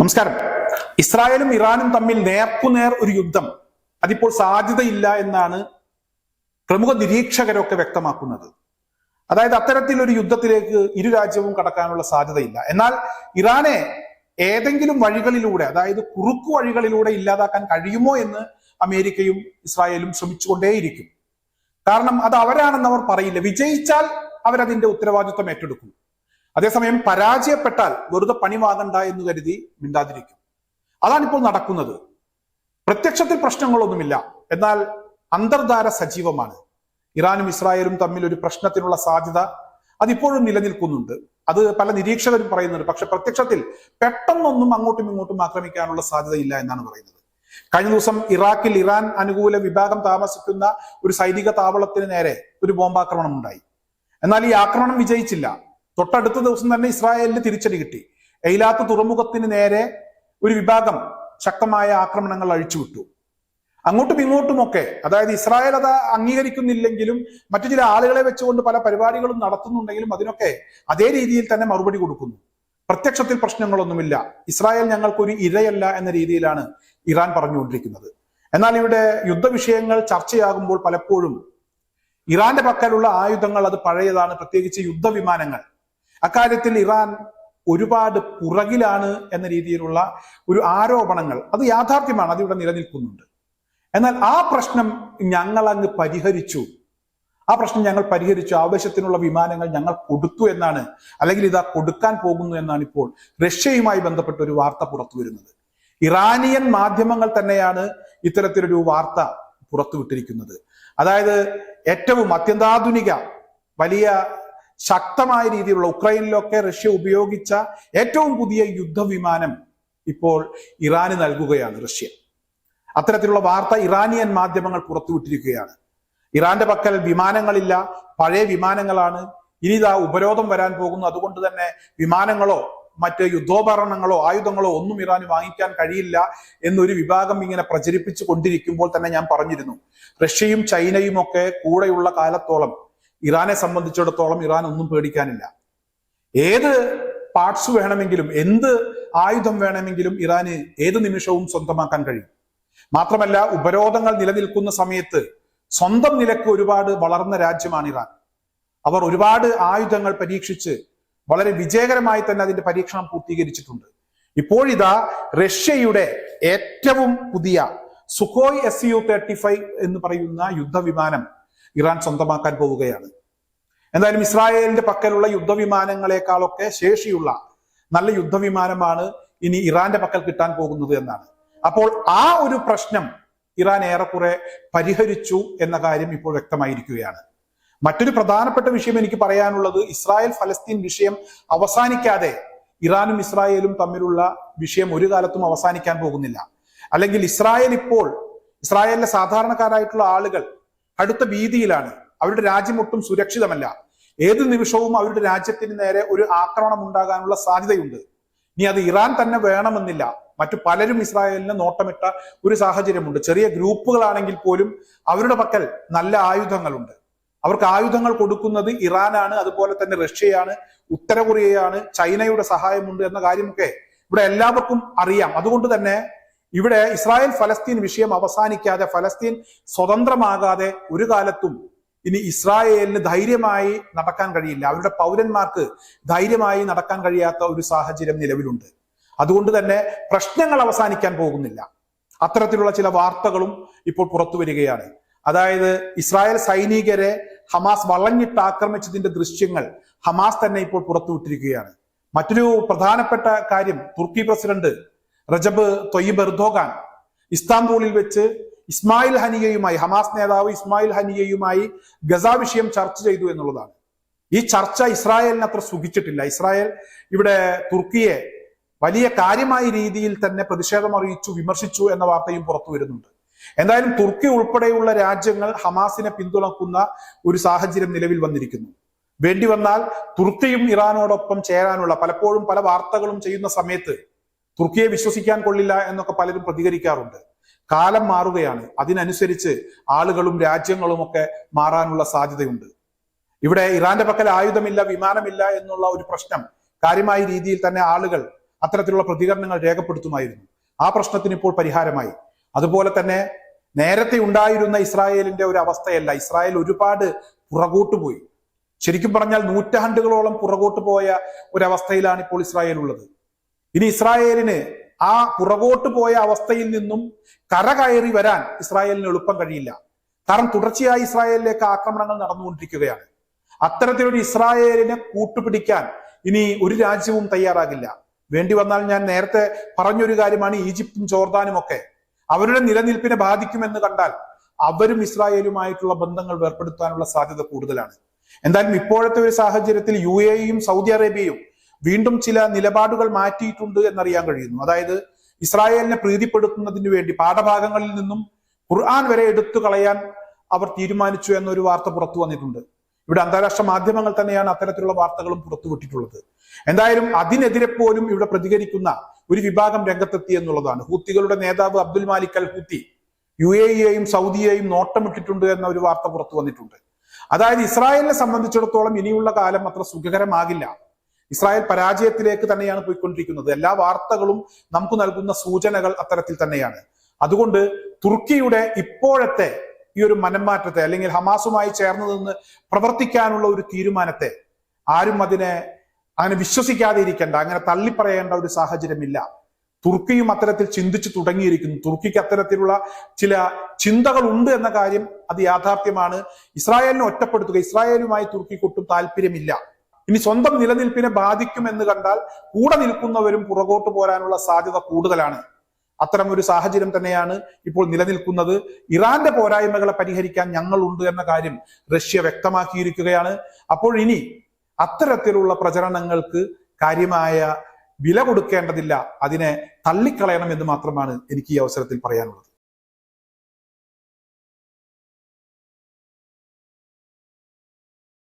നമസ്കാരം. ഇസ്രായേലും ഇറാനും തമ്മിൽ നേർക്കുനേർ ഒരു യുദ്ധം. അതിപ്പോൾ സാധ്യതയില്ല എന്നാണ് പ്രമുഖ നിരീക്ഷകരൊക്കെ വ്യക്തമാക്കുന്നത്. അതായത് അത്തരത്തിൽ ഒരു യുദ്ധത്തിലേക്ക് ഇരു രാജ്യവും കടക്കാനുള്ള സാധ്യതയില്ല. എന്നാൽ ഇറാനെ ഏതെങ്കിലും വഴികളിലൂടെ അതായത് കുറുക്കു വഴികളിലൂടെ ഇല്ലാതാക്കാൻ കഴിയുമോ എന്ന് അമേരിക്കയും ഇസ്രായേലും ശ്രമിച്ചുകൊണ്ടേയിരിക്കും. കാരണം അത് അവരാണെന്ന് അവർ പറയില്ല. വിജയിച്ചാൽ അവരതിന്റെ ഉത്തരവാദിത്വം ഏറ്റെടുക്കും. അതേസമയം പരാജയപ്പെട്ടാൽ വെറുതെ പണി വാങ്ങണ്ട എന്ന് കരുതി മിണ്ടാതിരിക്കും. അതാണിപ്പോൾ നടക്കുന്നത്. പ്രത്യക്ഷത്തിൽ പ്രശ്നങ്ങളൊന്നുമില്ല. എന്നാൽ അന്തർധാര സജീവമാണ്. ഇറാനും ഇസ്രായേലും തമ്മിൽ ഒരു പ്രശ്നത്തിനുള്ള സാധ്യത അതിപ്പോഴും നിലനിൽക്കുന്നുണ്ട്. അത് പല നിരീക്ഷകരും പറയുന്നുണ്ട്. പക്ഷെ പ്രത്യക്ഷത്തിൽ പെട്ടെന്നൊന്നും അങ്ങോട്ടും ഇങ്ങോട്ടും ആക്രമിക്കാനുള്ള സാധ്യതയില്ല എന്നാണ് പറയുന്നത്. കഴിഞ്ഞ ദിവസം ഇറാഖിൽ ഇറാൻ അനുകൂല വിഭാഗം താമസിക്കുന്ന ഒരു സൈനിക താവളത്തിന് നേരെ ഒരു ബോംബാക്രമണം ഉണ്ടായി. എന്നാൽ ഈ ആക്രമണം വിജയിച്ചില്ല. തൊട്ടടുത്ത ദിവസം തന്നെ ഇസ്രായേലിന് തിരിച്ചടി കിട്ടി. എയിലാത്ത് തുറമുഖത്തിന് നേരെ ഒരു വിഭാഗം ശക്തമായ ആക്രമണങ്ങൾ അഴിച്ചുവിട്ടു. അങ്ങോട്ടും ഇങ്ങോട്ടുമൊക്കെ അതായത് ഇസ്രായേൽ അത് അംഗീകരിക്കുന്നില്ലെങ്കിലും മറ്റു ചില ആളുകളെ വെച്ചുകൊണ്ട് പല പരിപാടികളും നടത്തുന്നുണ്ടെങ്കിലും അതിനൊക്കെ അതേ രീതിയിൽ തന്നെ മറുപടി കൊടുക്കുന്നു. പ്രത്യക്ഷത്തിൽ പ്രശ്നങ്ങളൊന്നുമില്ല. ഇസ്രായേൽ ഞങ്ങൾക്കൊരു ഇരയല്ല എന്ന രീതിയിലാണ് ഇറാൻ പറഞ്ഞുകൊണ്ടിരിക്കുന്നത്. എന്നാൽ ഇവിടെ യുദ്ധവിഷയങ്ങൾ ചർച്ചയാകുമ്പോൾ പലപ്പോഴും ഇറാന്റെ പക്കലുള്ള ആയുധങ്ങൾ അത് പഴയതാണ് പ്രത്യേകിച്ച് യുദ്ധവിമാനങ്ങൾ. അക്കാര്യത്തിൽ ഇറാൻ ഒരുപാട് പുറകിലാണ് എന്ന രീതിയിലുള്ള ഒരു ആരോപണങ്ങൾ അത് യാഥാർത്ഥ്യമാണ് അതിവിടെ നിലനിൽക്കുന്നുണ്ട്. എന്നാൽ ആ പ്രശ്നം ഞങ്ങൾ അങ്ങ് പരിഹരിച്ചു. ആ പ്രശ്നം ഞങ്ങൾ പരിഹരിച്ചു. ആവശ്യത്തിനുള്ള വിമാനങ്ങൾ ഞങ്ങൾ കൊടുത്തു എന്നാണ് അല്ലെങ്കിൽ ഇതാ കൊടുക്കാൻ പോകുന്നു എന്നാണ് ഇപ്പോൾ റഷ്യയുമായി ബന്ധപ്പെട്ട ഒരു വാർത്ത പുറത്തു വരുന്നത്. ഇറാനിയൻ മാധ്യമങ്ങൾ തന്നെയാണ് ഇത്തരത്തിലൊരു വാർത്ത പുറത്തുവിട്ടിരിക്കുന്നത്. അതായത് ഏറ്റവും അത്യന്താധുനിക വലിയ ശക്തമായ രീതിയിലുള്ള ഉക്രൈനിലൊക്കെ റഷ്യ ഉപയോഗിച്ച ഏറ്റവും പുതിയ യുദ്ധവിമാനം ഇപ്പോൾ ഇറാന് നൽകുകയാണ് റഷ്യ. അത്തരത്തിലുള്ള വാർത്ത ഇറാനിയൻ മാധ്യമങ്ങൾ പുറത്തുവിട്ടിരിക്കുകയാണ്. ഇറാന്റെ പക്കൽ വിമാനങ്ങളില്ല പഴയ വിമാനങ്ങളാണ്. ഇനി ഇതാ ഉപരോധം വരാൻ പോകുന്നു. അതുകൊണ്ട് തന്നെ വിമാനങ്ങളോ മറ്റ് യുദ്ധോപകരണങ്ങളോ ആയുധങ്ങളോ ഒന്നും ഇറാന് വാങ്ങിക്കാൻ കഴിയില്ല എന്നൊരു വിഭാഗം ഇങ്ങനെ പ്രചരിപ്പിച്ചു കൊണ്ടിരിക്കുമ്പോൾ തന്നെ ഞാൻ പറഞ്ഞിരുന്നു. റഷ്യയും ചൈനയും ഒക്കെ കൂടെയുള്ള കാലത്തോളം ഇറാനെ സംബന്ധിച്ചിടത്തോളം ഇറാൻ ഒന്നും പേടിക്കാനില്ല. ഏത് പാർട്സ് വേണമെങ്കിലും എന്ത് ആയുധം വേണമെങ്കിലും ഇറാന് ഏത് നിമിഷവും സ്വന്തമാക്കാൻ കഴിയും. മാത്രമല്ല ഉപരോധങ്ങൾ നിലനിൽക്കുന്ന സമയത്ത് സ്വന്തം നിലയ്ക്ക് ഒരുപാട് വളർന്ന രാജ്യമാണ് ഇറാൻ. അവർ ഒരുപാട് ആയുധങ്ങൾ പരീക്ഷിച്ച് വളരെ വിജയകരമായി തന്നെ അതിന്റെ പരീക്ഷണം പൂർത്തീകരിച്ചിട്ടുണ്ട്. ഇപ്പോഴിതാ റഷ്യയുടെ ഏറ്റവും പുതിയ Sukhoi S U thirty five എന്ന് പറയുന്ന യുദ്ധവിമാനം ഇറാൻ സ്വന്തമാക്കാൻ പോവുകയാണ്. എന്തായാലും ഇസ്രായേലിന്റെ പക്കലുള്ള യുദ്ധവിമാനങ്ങളെക്കാളൊക്കെ ശേഷിയുള്ള നല്ല യുദ്ധവിമാനമാണ് ഇനി ഇറാന്റെ പക്കൽ കിട്ടാൻ പോകുന്നത് എന്നാണ്. അപ്പോൾ ആ ഒരു പ്രശ്നം ഇറാൻ ഏറെക്കുറെ പരിഹരിച്ചു എന്ന കാര്യം ഇപ്പോൾ വ്യക്തമായിരിക്കുകയാണ്. മറ്റൊരു പ്രധാനപ്പെട്ട വിഷയം എനിക്ക് പറയാനുള്ളത് ഇസ്രായേൽ ഫലസ്തീൻ വിഷയം അവസാനിക്കാതെ ഇറാനും ഇസ്രായേലും തമ്മിലുള്ള വിഷയം ഒരു കാലത്തും അവസാനിക്കാൻ പോകുന്നില്ല. അല്ലെങ്കിൽ ഇസ്രായേൽ ഇപ്പോൾ ഇസ്രായേലിലെ സാധാരണക്കാരായിട്ടുള്ള ആളുകൾ അടുത്ത ഭീതിയിലാണ്. അവരുടെ രാജ്യം ഒട്ടും സുരക്ഷിതമല്ല. ഏത് നിമിഷവും അവരുടെ രാജ്യത്തിന് നേരെ ഒരു ആക്രമണം ഉണ്ടാകാനുള്ള സാധ്യതയുണ്ട്. ഇനി അത് ഇറാൻ തന്നെ വേണമെന്നില്ല. മറ്റു പലരും ഇസ്രായേലിന് നോട്ടമിട്ട ഒരു സാഹചര്യമുണ്ട്. ചെറിയ ഗ്രൂപ്പുകളാണെങ്കിൽ പോലും അവരുടെ പക്കൽ നല്ല ആയുധങ്ങളുണ്ട്. അവർക്ക് ആയുധങ്ങൾ കൊടുക്കുന്നത് ഇറാനാണ് അതുപോലെ തന്നെ റഷ്യയാണ് ഉത്തര കൊറിയയാണ് ചൈനയുടെ സഹായമുണ്ട് എന്ന കാര്യമൊക്കെ ഇവിടെ എല്ലാവർക്കും അറിയാം. അതുകൊണ്ട് തന്നെ ഇവിടെ ഇസ്രായേൽ ഫലസ്തീൻ വിഷയം അവസാനിക്കാതെ ഫലസ്തീൻ സ്വതന്ത്രമാകാതെ ഒരു കാലത്തും ഇനി ഇസ്രായേലിന് ധൈര്യമായി നടക്കാൻ കഴിയില്ല. അവരുടെ പൗരന്മാർക്ക് ധൈര്യമായി നടക്കാൻ കഴിയാത്ത ഒരു സാഹചര്യം നിലവിലുണ്ട്. അതുകൊണ്ട് തന്നെ പ്രശ്നങ്ങൾ അവസാനിക്കാൻ പോകുന്നില്ല. അത്തരത്തിലുള്ള ചില വാർത്തകളും ഇപ്പോൾ പുറത്തു വരികയാണ്. അതായത് ഇസ്രായേൽ സൈനികരെ ഹമാസ് വളഞ്ഞിട്ട് ആക്രമിച്ചതിന്റെ ദൃശ്യങ്ങൾ ഹമാസ് തന്നെ ഇപ്പോൾ പുറത്തുവിട്ടിരിക്കുകയാണ്. മറ്റൊരു പ്രധാനപ്പെട്ട കാര്യം തുർക്കി പ്രസിഡന്റ് റജബ് തൊയ്യബ് എർദോഗാൻ. ഇസ്താംബൂളിൽ വെച്ച് ഇസ്മായിൽ ഹനിയയുമായി ഹമാസ് നേതാവ് ഇസ്മായിൽ ഹനിയയുമായി ഗസ വിഷയം ചർച്ച ചെയ്തു എന്നുള്ളതാണ്. ഈ ചർച്ച ഇസ്രായേലിന് അത്ര സുഖിച്ചിട്ടില്ല. ഇസ്രായേൽ ഇവിടെ തുർക്കിയെ വലിയ കാര്യമായ രീതിയിൽ തന്നെ പ്രതിഷേധം അറിയിച്ചു വിമർശിച്ചു എന്ന വാർത്തയും പുറത്തു വരുന്നുണ്ട്. എന്തായാലും തുർക്കി ഉൾപ്പെടെയുള്ള രാജ്യങ്ങൾ ഹമാസിനെ പിന്തുണക്കുന്ന ഒരു സാഹചര്യം നിലവിൽ വന്നിരിക്കുന്നു. വേണ്ടി വന്നാൽ തുർക്കിയും ഇറാനോടൊപ്പം ചേരാനുള്ള പലപ്പോഴും പല വാർത്തകളും ചെയ്യുന്ന സമയത്ത് തുർക്കിയെ വിശ്വസിക്കാൻ കൊള്ളില്ല എന്നൊക്കെ പലരും പ്രതികരിക്കാറുണ്ട്. കാലം മാറുകയാണ്. അതിനനുസരിച്ച് ആളുകളും രാജ്യങ്ങളും ഒക്കെ മാറാനുള്ള സാധ്യതയുണ്ട്. ഇവിടെ ഇറാന്റെ പക്കൽ ആയുധമില്ല വിമാനമില്ല എന്നുള്ള ഒരു പ്രശ്നം കാര്യമായ രീതിയിൽ തന്നെ ആളുകൾ അത്തരത്തിലുള്ള പ്രതികരണങ്ങൾ രേഖപ്പെടുത്തുമായിരുന്നു. ആ പ്രശ്നത്തിന് ഇപ്പോൾ പരിഹാരമായി. അതുപോലെ തന്നെ നേരത്തെ ഉണ്ടായിരുന്ന ഇസ്രായേലിന്റെ ഒരു അവസ്ഥയല്ല. ഇസ്രായേൽ ഒരുപാട് പുറകോട്ട് പോയി. ശരിക്കും പറഞ്ഞാൽ നൂറ്റാണ്ടുകളോളം പുറകോട്ട് പോയ ഒരവസ്ഥയിലാണ് ഇപ്പോൾ ഇസ്രായേൽ ഉള്ളത്. ഇനി ഇസ്രായേലിന് ആ പുറകോട്ട് പോയ അവസ്ഥയിൽ നിന്നും കരകയറി വരാൻ ഇസ്രായേലിന് എളുപ്പം കഴിയില്ല. കാരണം തുടർച്ചയായി ഇസ്രായേലിലേക്ക് ആക്രമണങ്ങൾ നടന്നുകൊണ്ടിരിക്കുകയാണ്. അത്തരത്തിലൊരു ഇസ്രായേലിനെ കൂട്ടുപിടിക്കാൻ ഇനി ഒരു രാജ്യവും തയ്യാറാകില്ല. വേണ്ടി വന്നാൽ ഞാൻ നേരത്തെ പറഞ്ഞൊരു കാര്യമാണ് ഈജിപ്തും ജോർദാനും ഒക്കെ. അവരുടെ നിലനിൽപ്പിനെ ബാധിക്കുമെന്ന് കണ്ടാൽ അവരും ഇസ്രായേലുമായിട്ടുള്ള ബന്ധങ്ങൾ വേർപ്പെടുത്താനുള്ള സാധ്യത കൂടുതലാണ്. എന്തായാലും ഇപ്പോഴത്തെ ഒരു സാഹചര്യത്തിൽ യു എയും സൗദി അറേബ്യയും വീണ്ടും ചില നിലപാടുകൾ മാറ്റിയിട്ടുണ്ട് എന്നറിയാൻ കഴിയുന്നു. അതായത് ഇസ്രായേലിനെ പ്രീതിപ്പെടുത്തുന്നതിന് വേണ്ടി പാഠഭാഗങ്ങളിൽ നിന്നും ഖുർആൻ വരെ എടുത്തു കളയാൻ അവർ തീരുമാനിച്ചു എന്നൊരു വാർത്ത പുറത്തു വന്നിട്ടുണ്ട്. ഇവിടെ അന്താരാഷ്ട്ര മാധ്യമങ്ങൾ തന്നെയാണ് അത്തരത്തിലുള്ള വാർത്തകളും പുറത്തുവിട്ടിട്ടുള്ളത് എന്തായാലും അതിനെതിരെ പോലും ഇവിടെ പ്രതികരിക്കുന്ന ഒരു വിഭാഗം രംഗത്തെത്തി എന്നുള്ളതാണ്. ഹൂത്തികളുടെ നേതാവ് Abdul Malik al Houthi U എയെയും സൗദിയെയും നോട്ടമിട്ടിട്ടുണ്ട് എന്ന ഒരു വാർത്ത പുറത്തു വന്നിട്ടുണ്ട്. അതായത് ഇസ്രായേലിനെ സംബന്ധിച്ചിടത്തോളം ഇനിയുള്ള കാലം അത്ര സുഖകരമാകില്ല. ഇസ്രായേൽ പരാജയത്തിലേക്ക് തന്നെയാണ് പോയിക്കൊണ്ടിരിക്കുന്നത്. എല്ലാ വാർത്തകളും നമുക്ക് നൽകുന്ന സൂചനകൾ അത്തരത്തിൽ തന്നെയാണ്. അതുകൊണ്ട് തുർക്കിയുടെ ഇപ്പോഴത്തെ ഈ ഒരു മനംമാറ്റത്തെ അല്ലെങ്കിൽ ഹമാസുമായി ചേർന്ന് നിന്ന് പ്രവർത്തിക്കാനുള്ള ഒരു തീരുമാനത്തെ ആരും അതിനെ അങ്ങനെ വിശ്വസിക്കാതെ ഇരിക്കേണ്ട അങ്ങനെ തള്ളിപ്പറയേണ്ട ഒരു സാഹചര്യമില്ല. തുർക്കിയും അത്തരത്തിൽ ചിന്തിച്ചു തുടങ്ങിയിരിക്കുന്നു. തുർക്കിക്ക് അത്തരത്തിലുള്ള ചില ചിന്തകൾ ഉണ്ട് എന്ന കാര്യം അത് യാഥാർത്ഥ്യമാണ്. ഇസ്രായേലിനെ ഒറ്റപ്പെടുത്തുക ഇസ്രായേലുമായി തുർക്കിക്കൊട്ടും താല്പര്യമില്ല. ഇനി സ്വന്തം നിലനിൽപ്പിനെ ബാധിക്കുമെന്ന് കണ്ടാൽ കൂടെ നിൽക്കുന്നവരും പുറകോട്ട് പോരാനുള്ള സാധ്യത കൂടുതലാണ്. അത്തരം ഒരു സാഹചര്യം തന്നെയാണ് ഇപ്പോൾ നിലനിൽക്കുന്നത്. ഇറാന്റെ പോരായ്മകളെ പരിഹരിക്കാൻ ഞങ്ങളുണ്ട് എന്ന കാര്യം റഷ്യ വ്യക്തമാക്കിയിരിക്കുകയാണ്. അപ്പോൾ ഇനി അത്തരത്തിലുള്ള പ്രചരണങ്ങൾക്ക് കാര്യമായ വില കൊടുക്കേണ്ടതില്ല. അതിനെ തള്ളിക്കളയണം എന്ന് മാത്രമാണ് എനിക്ക് ഈ അവസരത്തിൽ പറയാനുള്ളത്.